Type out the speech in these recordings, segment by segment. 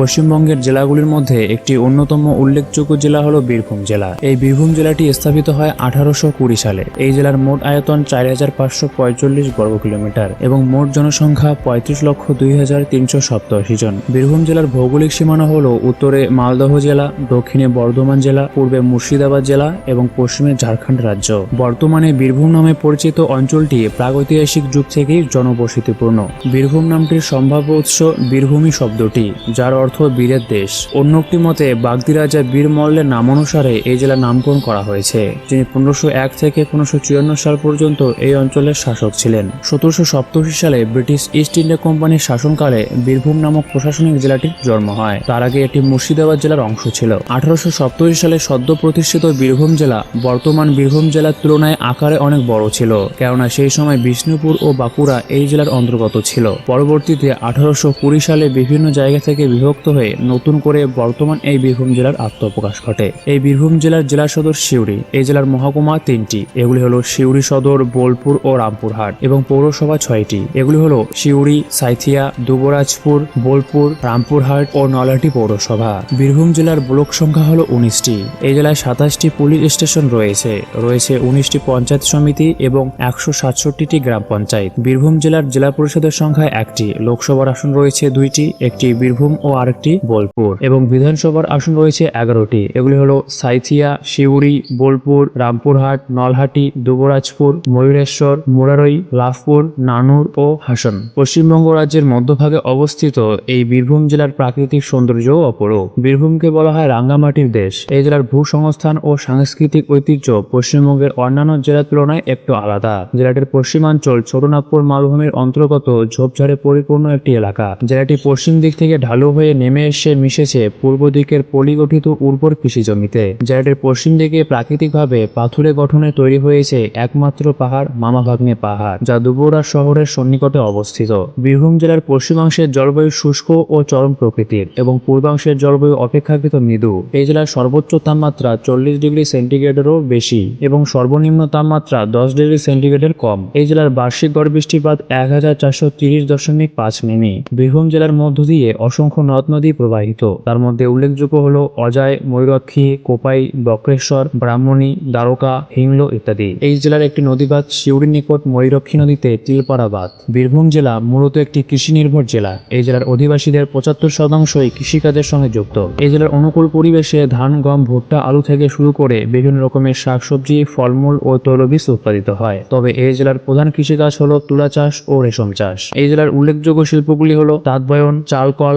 পশ্চিমবঙ্গের জেলাগুলির মধ্যে একটি অন্যতম উল্লেখযোগ্য জেলা হল বীরভূম জেলা। এই বীরভূম জেলাটি স্থাপিত হয় আঠারোশো কুড়ি সালে। এই জেলার মোট আয়তন চার হাজার পাঁচশো পঁয়তাল্লিশ বর্গ কিলোমিটার এবং মোট জনসংখ্যা পঁয়ত্রিশ লক্ষ দুই হাজার তিনশো সপ্তাশি জন। বীরভূম জেলার ভৌগোলিক সীমানা হল উত্তরে মালদহ জেলা, দক্ষিণে বর্ধমান জেলা, পূর্বে মুর্শিদাবাদ জেলা এবং পশ্চিমে ঝাড়খণ্ড রাজ্য। বর্তমানে বীরভূম নামে পরিচিত অঞ্চলটি প্রাগৈতিহাসিক যুগ থেকেই জনবসতিপূর্ণ। বীরভূম নামটির সম্ভাব্য উৎস বীরভূমি শব্দটি, যার অর্থ বীরের দেশ। অন্য একটি মতে, বাগদি রাজা বীর মল্লের নামানুসারে এই জেলার নামকরণ করা হয়েছে, যিনি পনেরোশো এক থেকে পনেরোশো চুয়ান্ন সাল পর্যন্ত এই অঞ্চলের শাসক ছিলেন। সতেরোশো সপ্তাশি সালে ব্রিটিশ ইস্ট ইন্ডিয়া কোম্পানির শাসনকালে বীরভূম নামক প্রশাসনিক জেলাটির জন্ম হয়। তার আগে এটি মুর্শিদাবাদ জেলার অংশ ছিল। আঠারোশো সপ্তাশি সালে সদ্য প্রতিষ্ঠিত বীরভূম জেলা, বর্তমান বীরভূম জেলার তুলনায় আকারে অনেক বড় ছিল, কেননা সেই সময় বিষ্ণুপুর ও বাঁকুড়া এই জেলার অন্তর্গত ছিল। পরবর্তীতে আঠারোশো কুড়ি সালে বিভিন্ন জায়গা থেকে বিভক্ত হয়ে নতুন করে বর্তমান এই বীরভূম জেলার আত্মপ্রকাশ ঘটে। এই বীরভূম জেলার জেলা সদর সিউড়ি, এই জেলার মহকুমা তিনটি। এগুলি হলো সিউড়ি সদর, বোলপুর ও রামপুরহাট এবং পৌরসভা ছয়টি। এগুলি হলো সিউড়ি, সাইথিয়া, দুবরাজপুর, বোলপুর, রামপুরহাট ও নলহাটি পৌরসভা। বীরভূম জেলার ব্লক সংখ্যা হলো উনিশটি। এই জেলায় সাতাশটি পুলিশ স্টেশন রয়েছে। রয়েছে উনিশটি পঞ্চায়েত সমিতি এবং একশো সাতষট্টিটি গ্রাম পঞ্চায়েত। বীরভূম জেলার জেলা পরিষদের সংখ্যা একটি। লোকসভার আসন রয়েছে দুইটি, একটি বীরভূম ও আরেকটি বোলপুর এবং বিধানসভার আসন রয়েছে এগারোটি। এগুলি হলো সাইথিয়া, শিউড়ি, বোলপুর, রামপুরহাট, নলহাটি, দুবরাজপুর, ময়ূরেশ্বর, মুরারই, লাভপুর, নানুর ও হাসন। পশ্চিমবঙ্গ রাজ্যের মধ্যভাগে অবস্থিত এই বীরভূম জেলার প্রাকৃতিক সৌন্দর্যও অপরূপ। বীরভূমকে বলা হয় রাঙ্গামাটির দেশ। এই জেলার ভূসংস্থান ও সাংস্কৃতিক ঐতিহ্য পশ্চিমবঙ্গের অন্যান্য জেলার তুলনায় একটু আলাদা। জেলাটির পশ্চিমাঞ্চল ছোটনাগপুর মালভূমির অন্তর্গত ঝোপঝাড়ে পরিপূর্ণ একটি এলাকা। জেলাটি পশ্চিম দিক থেকে ঢালু হয়ে নেমে এসে মিশেছে পূর্ব দিকের পলিগঠিত উর্বর কৃষি জমিতে। জেলাটির পশ্চিম দিকে প্রাকৃতিকভাবে পাথুরে গঠনে তৈরি হয়েছে একমাত্র পাহাড়, মামাভাগ্নে পাহাড়, যা দুবরা শহরের সন্নিকটে অবস্থিত। বীরভূম জেলার পশ্চিমাংশের জলবায়ু শুষ্ক ও চরম প্রকৃতির এবং পূর্বাংশের জলবায়ু অপেক্ষাকৃত মৃদু। এই জেলার সর্বোচ্চ তাপমাত্রা চল্লিশ ডিগ্রি সেন্টিগ্রেডেরও বেশি এবং সর্বনিম্ন তাপমাত্রা দশ ডিগ্রি সেন্টিগ্রেডের কম। এই জেলার বার্ষিক গড় বৃষ্টিপাত এক হাজার চারশো তিরিশ দশমিক পাঁচ মিমি। বীরভূম জেলার মধ্য দিয়ে অসংখ্য নদ নদী প্রবাহিত। তার মধ্যে উল্লেখযোগ্য হল অজয় ময়ূরক্ষী কোপাই, বক্রেশ্বর, ব্রাহ্মণী, দ্বারকা, হিংলো ইত্যাদি। এই জেলার একটি নদীবাদ শিউড়ির নিকট ময়ূরক্ষী নদীতে তিলপাড়া বাঁধ বীরভূম জেলা মূলত একটি কৃষি নির্ভর জেলা। এই জেলার অধিবাসীদের পঁচাত্তর শতাংশই কৃষিকাজের সঙ্গে যুক্ত। এই জেলার অনুকূল পরিবেশে ধান, গম, ভুট্টা, আলু থেকে শুরু করে বিভিন্ন রকমের শাকসবজি, ফলমূল ও তৈলবীজ উৎপাদিত হয়। তবে এই জেলার প্রধান কৃষিকাজ হল তুলা চাষ ও রেশম চাষ। এই জেলার উল্লেখযোগ্য শিল্পগুলি হলো তাঁতবয়ন চাল কল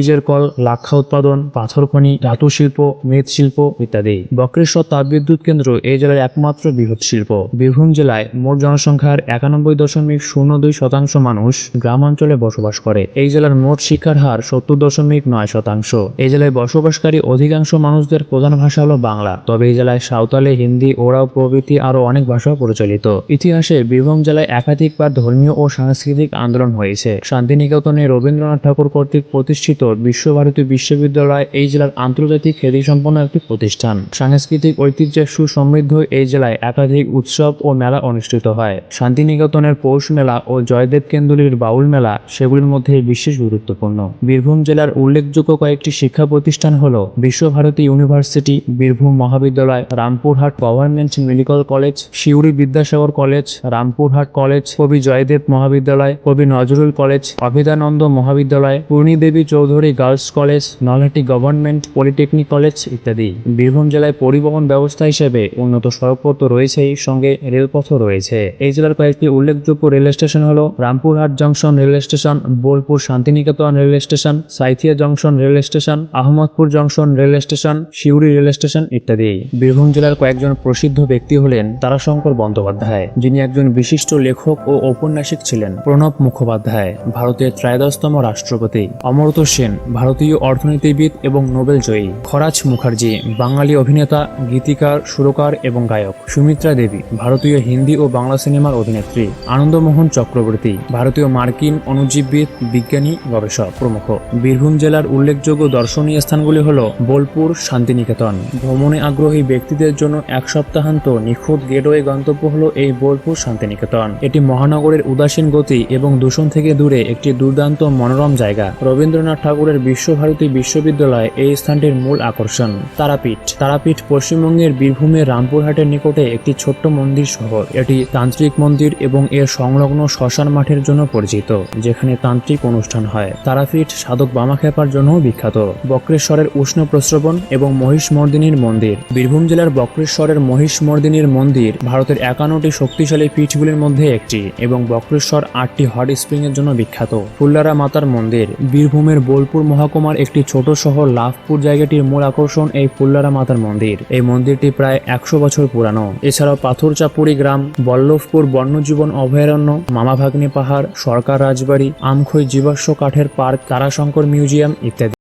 তৈলবীজের কল, লাক্ষা উৎপাদন, পাথর খনি, ধাতু শিল্প মৃৎশিল্প ইত্যাদি। বক্রেশ্বর তাপবিদ্যুৎ কেন্দ্র এই জেলার একমাত্র বৃহৎ শিল্প। বীরভূম জেলায় মোট জনসংখ্যার একানব্বই দশমিক শূন্য দুই শতাংশ মানুষ গ্রামাঞ্চলে বসবাস করে। এই জেলার মোট শিক্ষার হার সত্তর দশমিক নয় শতাংশ। এই জেলায় বসবাসকারী অধিকাংশ মানুষদের প্রধান ভাষা হলো বাংলা। তবে এই জেলায় সাঁওতালি, হিন্দি ওরাও প্রভৃতি আরও অনেক ভাষা প্রচলিত। ইতিহাসে বীরভূম জেলায় একাধিকবার ধর্মীয় ও সাংস্কৃতিক আন্দোলন হয়েছে। শান্তিনিকেতনে রবীন্দ্রনাথ ঠাকুর কর্তৃক প্রতিষ্ঠিত বিশ্বভারতী বিশ্ববিদ্যালয় এই জেলার আন্তর্জাতিক খ্যাতিসম্পন্ন একটি প্রতিষ্ঠান। সাংস্কৃতিক ঐতিহ্যের সুসমৃদ্ধ এই জেলায় একাধিক উৎসব ও মেলা অনুষ্ঠিত হয়। শান্তিনিকেতনের পৌষ মেলা ও জয়দেব কেন্দুলির বাউল মেলা সেগুলির মধ্যে বিশেষ গুরুত্বপূর্ণ। বীরভূম জেলার উল্লেখযোগ্য কয়েকটি শিক্ষা প্রতিষ্ঠান হল Visvabharati university, Birbhum Mahavidyalaya, Rampurhat government medical college, Suri Vidyasagar college, Rampurhat college, Kabi Joydeb Mahavidyalaya, Kabi Nazrul college, Abhedananda Mahavidyalaya, Purnidevi Chowdhury girls college, Nalhati government polytechnic college ইত্যাদি। বীরভূম জেলায় পরিবহন ব্যবস্থা হিসেবে উন্নত সড়কপথ রয়েছেই, সঙ্গে রেলপথও রয়েছে। এই জেলার কয়েকটি উল্লেখযোগ্য রেল স্টেশন হল Rampurhat junction rail station, Bolpur Shantiniketan rail station, Sainthia junction rail station, Ahmedpur junction rail station, Suri rail station ইত্যাদি। বীরভূম জেলার কয়েকজন প্রসিদ্ধ ব্যক্তি হলেন তারাশঙ্কর বন্দ্যোপাধ্যায়, যিনি একজন বিশিষ্ট লেখক ও ঔপন্যাসিক ছিলেন প্রণব মুখোপাধ্যায়, ভারতের ত্রয়োদশতম রাষ্ট্রপতি অমর্ত্য সেন। ভারতীয় অর্থনীতিবিদ এবং নোবেল জয়ী। খরাজ মুখার্জি, বাঙালি অভিনেতা, গীতিকার, সুরকার এবং গায়ক। সুমিত্রা দেবী, ভারতীয় হিন্দি ও বাংলা সিনেমার অভিনেত্রী। আনন্দমোহন চক্রবর্তী, ভারতীয় মার্কিন অণুজীববিদ, বিজ্ঞানী, গবেষক প্রমুখ। বীরভূম জেলার উল্লেখযোগ্য দর্শনীয় স্থানগুলি হল বোলপুর, শান্তিনিকেতন। ভ্রমণে আগ্রহী ব্যক্তিদের জন্য এক সপ্তাহান্ত নিখুঁত গেটওয়ে গন্তব্য হল এই বোলপুর, শান্তিনিকেতন। এটি মহানগরের উদাসীন গতি এবং দূষণ থেকে দূরে একটি দুর্দান্ত মনোরম জায়গা। রবীন্দ্রনাথ ঠাকুরের বিশ্বভারতী বিশ্ববিদ্যালয় এই স্থানটির মূল আকর্ষণ, তারাপীঠ। তারাপীঠ পশ্চিমবঙ্গের বীরভূমের রামপুরহাটের নিকটে একটি ছোট্ট মন্দির শহর। এটি তান্ত্রিক মন্দির এবং এর সংলগ্ন শ্মশান মাঠের জন্য পরিচিত, যেখানে তান্ত্রিক অনুষ্ঠান হয়। তারাপীঠ সাধক বামাখ্যাপার জন্যও বিখ্যাত। বক্রেশ্বরের উষ্ণ প্রস্রবণ এবং মহিষমর্দিনীর মন্দির। বীরভূম জেলার বক্রেশ্বরের মহিষমর্দিনীর মন্দির ভারতের একান্নটি শক্তিশালী পীঠগুলির মধ্যে একটি এবং বক্রেশ্বর আটটি হট স্প্রিং এর জন্য বিখ্যাত। ফুল্লারা মাতার মন্দির। বীরভূমের বোলপুর মহকুমার একটি ছোট শহর লাভপুর জায়গাটির মূল আকর্ষণ এই ফুল্লারা মাতার মন্দির। এই মন্দিরটি প্রায় একশো বছর পুরানো। এছাড়াও পাথরচাপুরি গ্রাম, বল্লভপুর বন্যজীবন অভয়ারণ্য, মামাভাগ্নি পাহাড়, সরকার রাজবাড়ি, আমখই জীবাশ্ম কাঠের পার্ক, তারাশঙ্কর মিউজিয়াম ইত্যাদি।